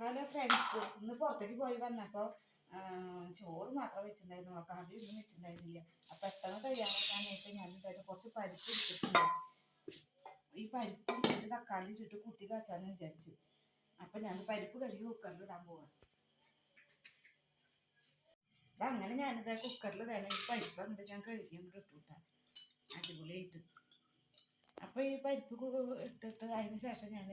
Hello friends ഇന്ന് പുറത്തേക്ക് പോയി വന്നപ്പോൾ ചോറ് മാത്രം വെച്ചിട്ടുണ്ടായിരുന്നു. കറി ഒന്നും വെച്ചിട്ടുണ്ടായിരുന്നില്ല. അപ്പം പെട്ടെന്ന് തയ്യാറാക്കാനായിട്ട് ഞാൻ എന്തായാലും കുറച്ച് പരിപ്പ് എടുത്തിട്ടുണ്ട്. ഈ പരിപ്പ് ഒരു തക്കാളി ഇട്ടിട്ട് കുത്തി കാച്ചാന്ന് വിചാരിച്ചു. അപ്പം ഞാൻ പരിപ്പ് കഴുകി കുക്കറിൽ ഇടാൻ പോവാണ് അപ്പം അങ്ങനെ ഞാനിത് കുക്കറിൽ വേണം ഈ പരിപ്പ് എന്താ ഞാൻ കഴുകി ഇട്ടുവിട്ടാൽ അടിപൊളിയായിട്ട്. അപ്പോൾ ഈ പരിപ്പ് ഇട്ടിട്ട് അതിന് ശേഷം ഞാൻ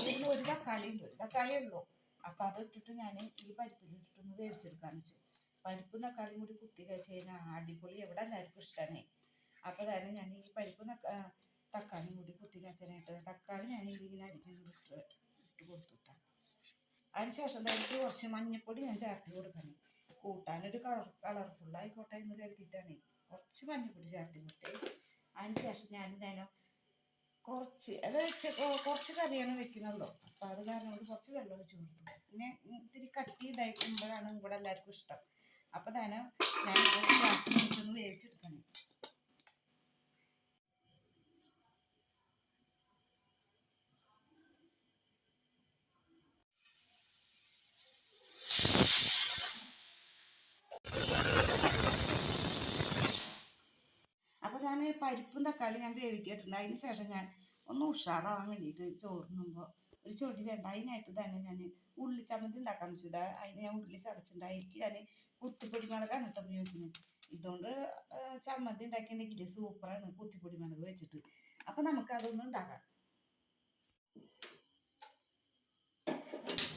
ഇതിന് ഒരു തക്കാളി ഉണ്ട് ഒരു തക്കാളി ഉള്ളൂ. അപ്പം അത് ഇട്ടിട്ട് ഞാൻ ഈ പരിപ്പിൽ ഇട്ടിട്ടൊന്ന് വേവിച്ചെടുക്കാന്ന് വെച്ചു. പരിപ്പും തക്കാളിയും കൂടി കുത്തി കഴിച്ച് അടിപൊളി. എവിടെ എല്ലാവർക്കും ഇഷ്ടമാണ് അപ്പോൾ തന്നെ ഞാൻ ഈ പരിപ്പും തക്കാളിയും കൂടി കുത്തി കഴിച്ചതിനായിട്ട് തക്കാളി ഞാൻ ഇതിങ്ങനെ ഇട്ട് ഇട്ട് കൊടുത്തുട്ടാ. അതിന് ശേഷം അതിലേക്ക് കുറച്ച് മഞ്ഞപ്പൊടി ഞാൻ ചേർത്ത് കൊടുക്കണം. കൂട്ടാനൊരു കളർ കളർഫുൾ ആയിക്കോട്ടെ എന്ന് കരുതിയിട്ടാണ്. കുറച്ച് മഞ്ഞപ്പൊടി ചേർത്ത് കൊടുത്തേ. അതിന് ശേഷം ഞാൻ ഇതേനോ കുറച്ച് അത് കുറച്ച് കറിയാണ് വെക്കുന്നുള്ളൂ. അപ്പം അത് കാരണം കൊണ്ട് കുറച്ച് വെള്ളം ഒഴിച്ച് കൊടുക്കും പിന്നെ ഇത്തിരി കട്ടി ഇതായിക്കുമ്പോഴാണ് ഇവിടെ എല്ലാവർക്കും ഇഷ്ടം. അപ്പം തന്നെ ഞാൻ ഗ്യാസ് വെച്ചൊന്ന് ഞാൻ പരിപ്പും തക്കാളി ഞാൻ വേവിക്കിയിട്ടുണ്ട് അതിന് ശേഷം ഞാൻ ഒന്ന് ഉഷാറാവാൻ വേണ്ടിയിട്ട് ചോറിനുമ്പോൾ ഒരു ചൊടി വേണ്ട അതിനായിട്ട് തന്നെ ഞാൻ ഉള്ളി ചമ്മന്തി ഉണ്ടാക്കാന്ന് വെച്ചു. ഇതാ അതിന് ഞാൻ ഉള്ളി ചതച്ചിട്ടുണ്ട്. അതിലേക്ക് ഞാൻ കുത്തിപ്പൊടി മുളകാണ് കേട്ടോ ഉപയോഗിക്കുന്നത്. ഇതുകൊണ്ട് ചമ്മന്തി ഉണ്ടാക്കിയിട്ടുണ്ടെങ്കിൽ സൂപ്പറാണ് കുത്തിപ്പൊടി മുളക് വെച്ചിട്ട്. അപ്പം നമുക്ക് അതൊന്നും ഉണ്ടാക്കാം.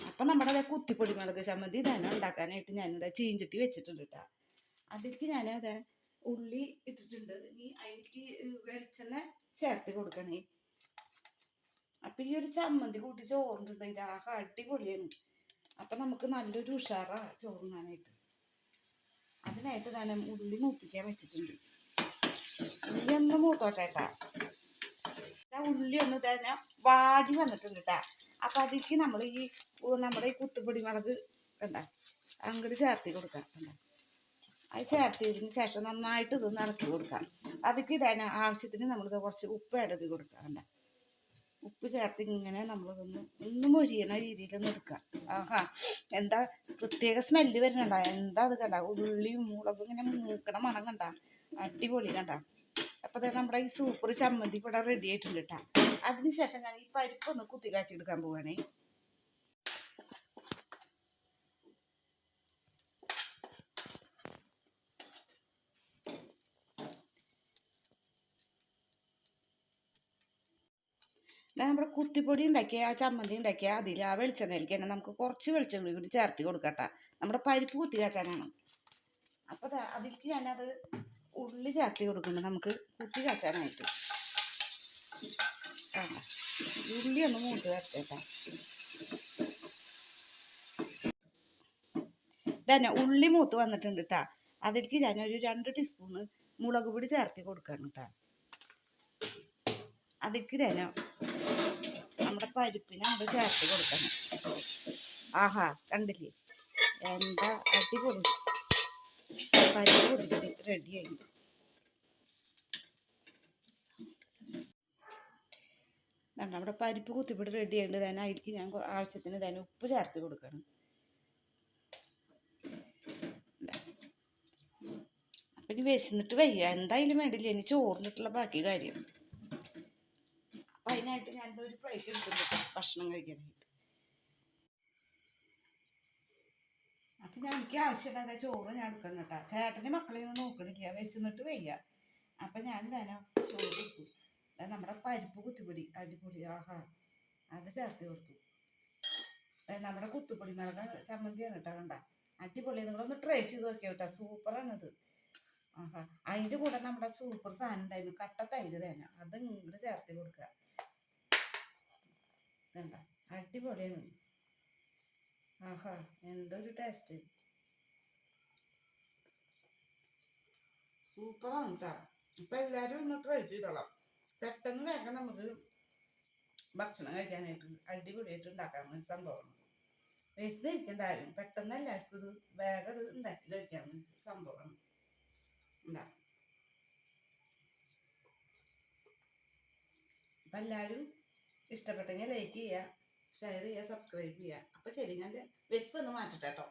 അപ്പം നമ്മുടെ അതേ കുത്തിപ്പൊടി മുളക് ചമ്മന്തി തന്നെ ഉണ്ടാക്കാനായിട്ട് ഞാനിത് ചീഞ്ചട്ടി വെച്ചിട്ടുണ്ട് കേട്ടോ. അതിലേക്ക് ഞാനത് ഉള്ളി ഇട്ടിട്ടുണ്ട്. ഇനി അതിലേക്ക് വെളിച്ചെണ്ണ ചേർത്ത് കൊടുക്കണേ. അപ്പൊ ഈ ഒരു ചമ്മന്തി കൂട്ടി ചോറിട്ടുണ്ടെങ്കിൽ ആകെ അടിപൊളിയാണ്. അപ്പൊ നമുക്ക് നല്ലൊരു ഉഷാറാ ചോറുണ്ണാനായിട്ട്. അതിനായിട്ട് തന്നെ ഉള്ളി മൂപ്പിക്കാൻ വെച്ചിട്ടുണ്ട്. ഉള്ളി ഒന്ന് മൂത്തോട്ടെ കേട്ടാ ദാ ഉള്ളി ഒന്ന് തന്നെ വാടി വന്നിട്ടുണ്ട് കേട്ടാ അപ്പൊ അതിലേക്ക് നമ്മൾ ഈ നമ്മുടെ ഈ കുത്തുപൊടി മുളക് കണ്ട അങ്ങോട്ട് ചേർത്തി കൊടുക്കാം കണ്ട. അത് ചേർത്തതിന് ശേഷം നന്നായിട്ട് ഇതൊന്ന് ഇളക്കി കൊടുക്കാം. അതിക്ക് തന്നെ ആവശ്യത്തിന് നമ്മളിത് കുറച്ച് ഉപ്പ് ഇടത് കൊടുക്കാം കണ്ട. ഉപ്പ് ചേർത്ത് ഇങ്ങനെ നമ്മളതൊന്ന് ഒന്ന് മൊരിയണ രീതിയിലൊന്ന് എടുക്കുക. ആഹാ എന്താ പ്രത്യേക സ്മെല്ല് വരുന്നുണ്ട? എന്താ അത് കണ്ട? ഉള്ളിയും മുളകും ഇങ്ങനെ മൂക്കണ മണം കണ്ട? അടിപൊളി കണ്ട? അപ്പോൾ തന്നെ നമ്മുടെ ഈ സൂപ്പർ ചമ്മന്തി ഇവിടെ റെഡി ആയിട്ടുണ്ട് കേട്ടോ അതിനുശേഷം ഞാൻ ഈ പരിപ്പ് ഒന്ന് കുത്തി കാച്ചെടുക്കാൻ പോവാണേ. നമ്മുടെ കുത്തിപ്പൊടി ഉണ്ടാക്കിയ ആ ചമ്മന്തി ഉണ്ടാക്കിയ അതിൽ ആ വെളിച്ചെണ്ണയിലേക്ക് തന്നെ നമുക്ക് കുറച്ച് വെളിച്ചെണ്ണ കൂടി കൂടി ചേർത്ത് കൊടുക്കട്ടെ. നമ്മുടെ പരിപ്പ് കുത്തി കാച്ചാനാണ് അപ്പോൾ ദാ അതിലേക്ക് ഞാനത് ഉള്ളി ചേർത്ത് കൊടുക്കുന്നുണ്ട് നമുക്ക് കുത്തി കാച്ചാനായിട്ട്. ഉള്ളി ഒന്ന് മൂട്ട് വരട്ടെ തന്നെ ഉള്ളി മൂത്ത് വന്നിട്ടുണ്ട് കേട്ടാ അതിലേക്ക് ഞാനൊരു രണ്ട് ടീസ്പൂണ് മുളക് പൊടി ചേർത്ത് കൊടുക്കണം കേട്ടാ അതിലേക്ക് തരാം. നമ്മുടെ പരിപ്പിനെ അവിടെ ചേർത്ത് കൊടുക്കണം. ആഹാ കണ്ടില്ലേ? എന്താ അടിപൊളി പരിപ്പ് കൊടുത്തിട്ട് റെഡിയായി നമ്മുടെ പരിപ്പ് കുത്തിപ്പിട്ട് റെഡി ആയിട്ട് തന്നെ അതിലേക്ക് ഞാൻ ആവശ്യത്തിന് തന്നെ ഉപ്പ് ചേർത്ത് കൊടുക്കണം. അപ്പം ഇനി വിശന്നിട്ട് വയ്യ. എന്തായാലും വേണ്ടില്ല. ഇനി ചോറിനിട്ടുള്ള ബാക്കി കാര്യം അപ്പം അതിനായിട്ട് ഞാൻ ഒരു പ്ലേറ്റ് എടുത്തിട്ടുണ്ട് ഭക്ഷണം കഴിക്കാനായിട്ട് അപ്പം ഞാൻ എനിക്ക് ആവശ്യമില്ലാത്ത ചോറ് ഞാൻ എടുക്കണം കേട്ടോ. ചേട്ടന്റെ മക്കളെ ഒന്ന് നോക്കണില്ല. വിശന്നിട്ട് വയ്യ. അപ്പം ഞാൻ തന്നെ ചോറ് കൊടുത്തു. നമ്മുടെ പരിപ്പ് കുത്തിപ്പൊടി. അടിപൊളി. ആഹാ. അത് ചേർത്ത് കൊടുത്തു. നമ്മുടെ കുത്തുപ്പൊടി മുളക് ചമ്മന്തിയാണ് കേട്ടോ കണ്ട. അടിപൊളി. നിങ്ങളൊന്ന് ട്രൈ ചെയ്ത് നോക്കിയോ കേട്ടോ. സൂപ്പറാണിത്. ആഹാ. അതിന്റെ കൂടെ നമ്മുടെ സൂപ്പർ സാധനം ഉണ്ടായിരുന്നു. കട്ട തൈര് തന്നെ. അത് ഇങ്ങോട്ട് ചേർത്ത് കൊടുക്കുക. വേണ്ട അടിപൊളിയാണ്. ആഹാ എന്തൊരു ടേസ്റ്റ് സൂപ്പറാണ് കേട്ടോ ഇപ്പം എല്ലാവരും ഒന്ന് ട്രൈ ചെയ്തോളാം. പെട്ടെന്ന് വേഗം നമുക്ക് ഭക്ഷണം കഴിക്കാനായിട്ട് അടിപൊളിയായിട്ട് ഉണ്ടാക്കാൻ ഒരു സംഭവമാണ്. വേസ്റ്റ് ഇരിക്കേണ്ട ആരും പെട്ടെന്ന് എല്ലാവർക്കും ഇത് വേഗം ഇത് ഉണ്ടാക്കി കഴിക്കാൻ വേണ്ടി സംഭവമാണ്. ഉണ്ടാകും അപ്പം എല്ലാവരും ഇഷ്ടപ്പെട്ടെങ്കിൽ ലൈക്ക് ചെയ്യുക ഷെയർ ചെയ്യുക സബ്സ്ക്രൈബ് ചെയ്യുക. അപ്പോൾ ശരി ഞാൻ വിശപ്പ് ഒന്ന് മാറ്റട്ടെ കേട്ടോ.